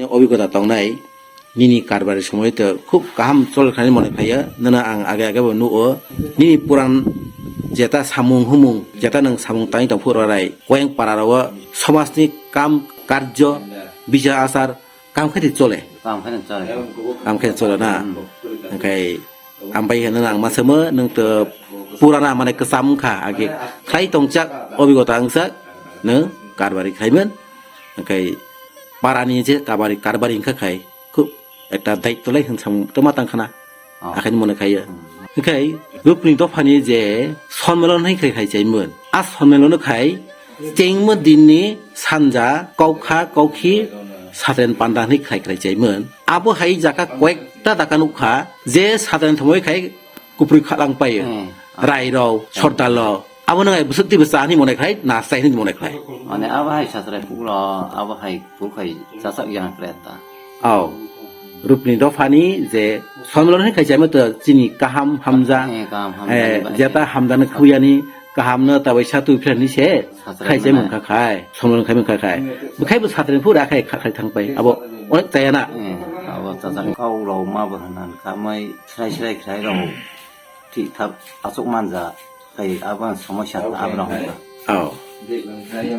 অভিজ্ঞতা তংনাই নিনি কারবারি সময়তে খুব কাহাম চলখানি মনে ফাইয়া নোনা আং আগে আগে নুও নিনি পুরান যেটা সামুং হুমুং যেটা নং সামুং তাই দফু রাই কয়েং পাড়ারাও সমাজনি কাম কার্য বিচার আচার কাম খাইতে চলে। কাম খাইতে চলে। না? ওখাই আম্পাই হেন আং মাসেমো নং তো পুরানা মানে কামখা আগে। খাই তংচাক অভিজ্ঞতা আংসাক নং কারবারি খাইমেন ওখাই पारानि जे काबारि कारबारि ओंखाखाय खुब একটা দায়িত্বলাই होनसां तमा तांखाना आखायनो मने खायो ओंखाय रुपनि दफानि जे सनमेलन हैखाय खायजायोमोन आ सनमेलन खाय जेंमो दिननि सानजा काउखा काउखि सादेन पान्दानि खाय खायजायोमोन आबो हाय जाका कयेकटा दाका नुखा जे सादेन थमय खाय कुप्रि खालांपायो 아버나가 무섭디 부사니 모네 그래 나 사이는 모네 그래 아니 아바이 샤스레 부라 아바이 부카이 자삭 양 그랬다 아우 রূপনি দফানি যে সম্মেলনে খাইছে আমি তো চিনি কাহাম হামজা যেটা হামজানো খুইয়ানি কাহামনো তাবাই সাতু ফেরানি সে খাইছে মনখা খায় সম্মেলন খাই মনখা খায় খাইবো সাতরে ফুরা খাই খাই থাকবাই আবো অনেক তাই না আবো তাজা কাউ রাও মাবো হানান খামাই স্রাই স্রাই খাই রাও ঠিক থাক আসক মানজা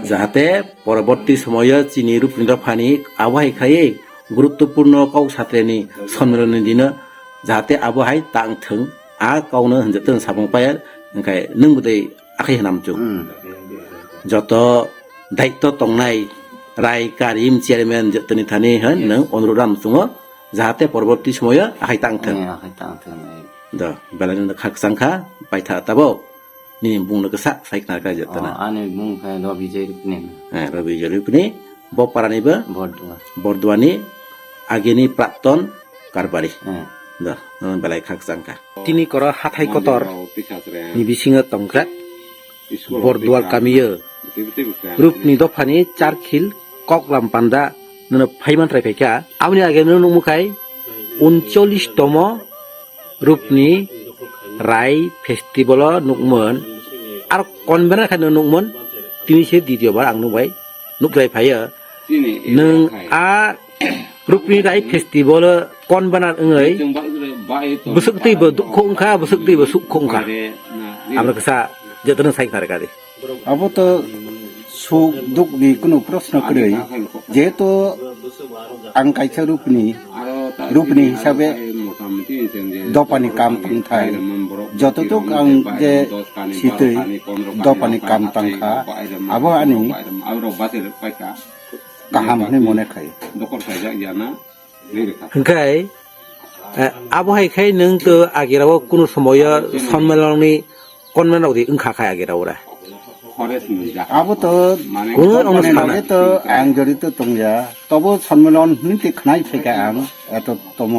যাতে পরবর্তী সময় চিনি রূপনিরফানি আবহাই খাই গুরুত্বপূর্ণ কৌ ছাত্রেনি সম্মেলনের দিন যাতে আবহাই তাং থং আ কাউনো হনজাতেন সাবং পায়ার ওখাই নং আখাই হনামচু যত দায়িত্ব তংনাই রায় কারিম চেয়ারম্যান যতনি থানি হন নং অনুরোধ রামচুঙ্গ যাতে পরবর্তী সময় আহাই তাং থং। দ বেলা খাক সাংখা পাইথা তাবো। 니니 뭉르그사 사이크나가 졌다나 아니 뭉카 러비제 루프네 예 러비제 루프네 বপারানিবা বর্দোয়া বর্দোয়ানি আগেনি প্রাক্তন কারবারি দ নন বেলাই খাকজাংকা তিনি কর হাথাই কতর নিবি সিংহ তংগ্রা বর্দোয়াল কামিয়ে রূপনি দফানি চার খিল ককলাম পান্দা নন ফাইমান ট্রাই ফাইকা আমনি আগে নন মুখাই উনচল্লিশতম রূপনি राय फेस्टिभेल नुकमोन आरो कनभेनार खायनो नुकमोन तिनिसे द्वितीयबार आं नुबाय नुग्राय फायो नों आ रुपनि राय festival कनभेनार ओङै busuk ti ba duk khong kha busuk ti ba suk khong kha আমরা কাছে যতন সাইক থাকে কারে अब त सुख दुखनि कुनै प्रश्न करै যেহেতু आं कायसा रूपनि रूपनि हिसाबै दपानि काम थांथाय যতটুক आं जे सितै दपानि काम तांखा आबो आनि गाहाम होननाय मने खायो ओंखाय आबहाय खाय नों तो आगेराव कुनु समय सम्मेलननि कनभेनाव दि ओंखाखाय आगेराव रा अब त कुनै অনুষ্ঠান अनुष्ठानले त आं जडित तंजा तब सम्मेलन निति खनाय फेका आं एत तम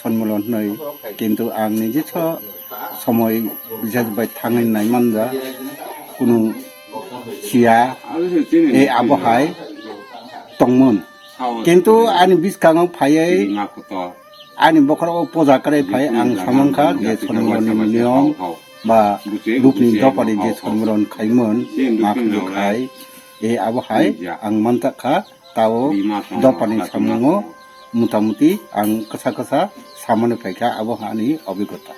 सम्मेलन नै কিন্তু आं নিজে ছ समय जाजोब्बाय थांनाय मानजा कुनु सिया ए आबहाय दंमोन किन्तु आंनि बिसखाङाव फायै आंनि बखराव पजा कराय फाय आं सामनखा जे सनमरनि नियम बा रुपनि दपारि जे सनमरन खायोमोन माखु खाय ए आबहाय आं मानथाखा ताव दपानि सामनाव मुतामुति आं कसा कसा सामान्य फैका अब हानि अभिज्ञता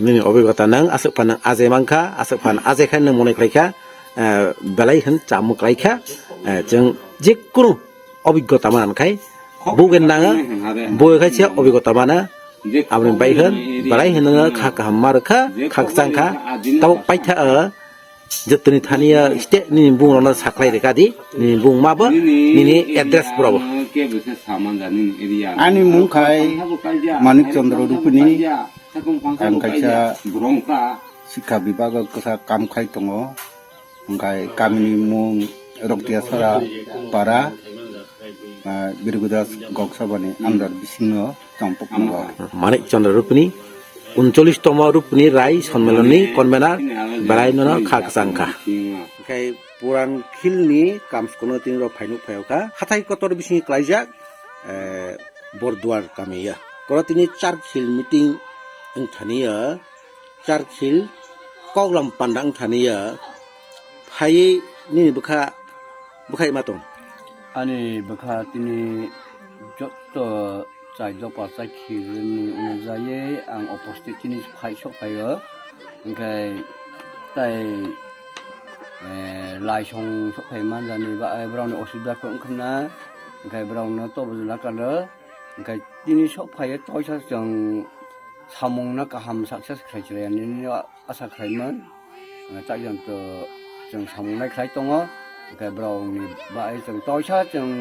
नोंनि अभिज्ञता नों आसोक फान आजे मांखा आसोक फान आजेखा नों मनायख्लायखा बेलाय होन जामुख्लायखा जों जिखुनु अभिज्ञता मानखाय बुगेन नाङा बयखायसे अभिज्ञता माना आमनि बायहोन बेलाय होनो खा गाहाम मारखा खाकजांखा दाउ बायथा jatni thania state ni bung rona saklai reka di ni bung ma ba ni ni address pura ba ani mung khai manik chandra rupini kam kaisa sikha bibag kasa kam khai tongo kai kamini mung roktia sara para birgudas goksa bani andar bisingo tampok manik chandra rupini रूपनि राय सन्मेलननि कनभेनार बेलायनो खाक जांखा ओमफ्राय पुरान खिलनि कामसखौनो तिनि फाइनु फायावखा हाथाय Qatar बिसिनि क्लाइजाक बरदुवार गामिया करा तिनि चार खिल मिटिं ओंथानिया चार खिल कौलाम पान्दा ओंथानिया फायै नि बुखा बुखाय मा दं अनि बखा तिनी 저 zajdok pasai khirin uzaye ang opposite ni khai shok hayo ngai tai lai chong shok hai man jani ba brown osida ko khna ngai brown no to bula kala ngai tini shok hai toy sa jang samong na kaham success khai chre ni asa khai man ta yang to jang samong na khai tongo ngai brown ni ba jang toy sa jang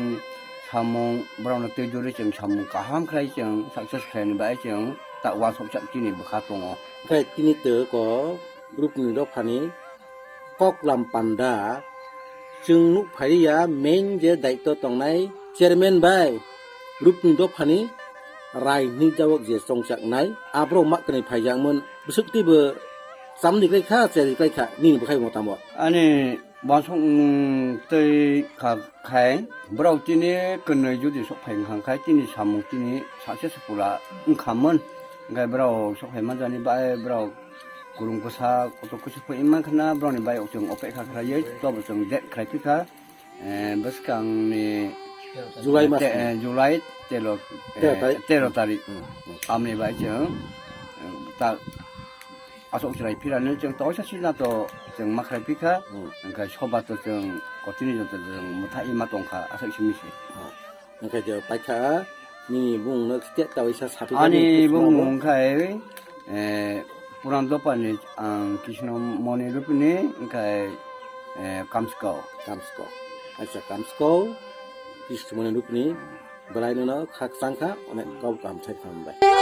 samung brown tu juri cheng samung kahang krai cheng success khain bai cheng ta wa sok chak kini bkha tong khe kini te ko rup ni dok phani kok lam panda chung nu phariya main je daito tong nai chairman bai rup ni dok phani rai ni jawak je song chak nai abro mak kani phai jang mun busuk ti bu sam ni kai kha che kai kha ni bkhai mo tam bo ani 晚上在开开，不劳今天跟那有的说平常开，今天上午今天上些是不来，你看么？该不劳说海马在你摆不劳，古龙古沙古都古是拍伊么？可能不劳你摆一种，我拍开茶叶，再一种摘茶叶哈，哎，不是讲你，牛奶嘛？哎，牛奶，铁罗，铁罗，铁罗，大理，阿弥巴掌，嗯，大。आसक सोलाय फैनानै जों दाउसा सिनाथ' जों माख्राय फैखा ओमफ्राय Sabbath' जों गथिनि जों जों मुथा इमा दंखा आसक सिमिसि ओमफ्राय जों बायखा नि बुंनो खिथे दाउसा साफि आनि बुंनो ओंखाय ए पुरान दपानि आं किसन मने रुपनि ओंखाय ए कामसकाव कामसकाव आচ্ছা कामसकाव किसन मने रुपनि बेलायनो खाखसांखा अनेक गाव कामथाय खालामबाय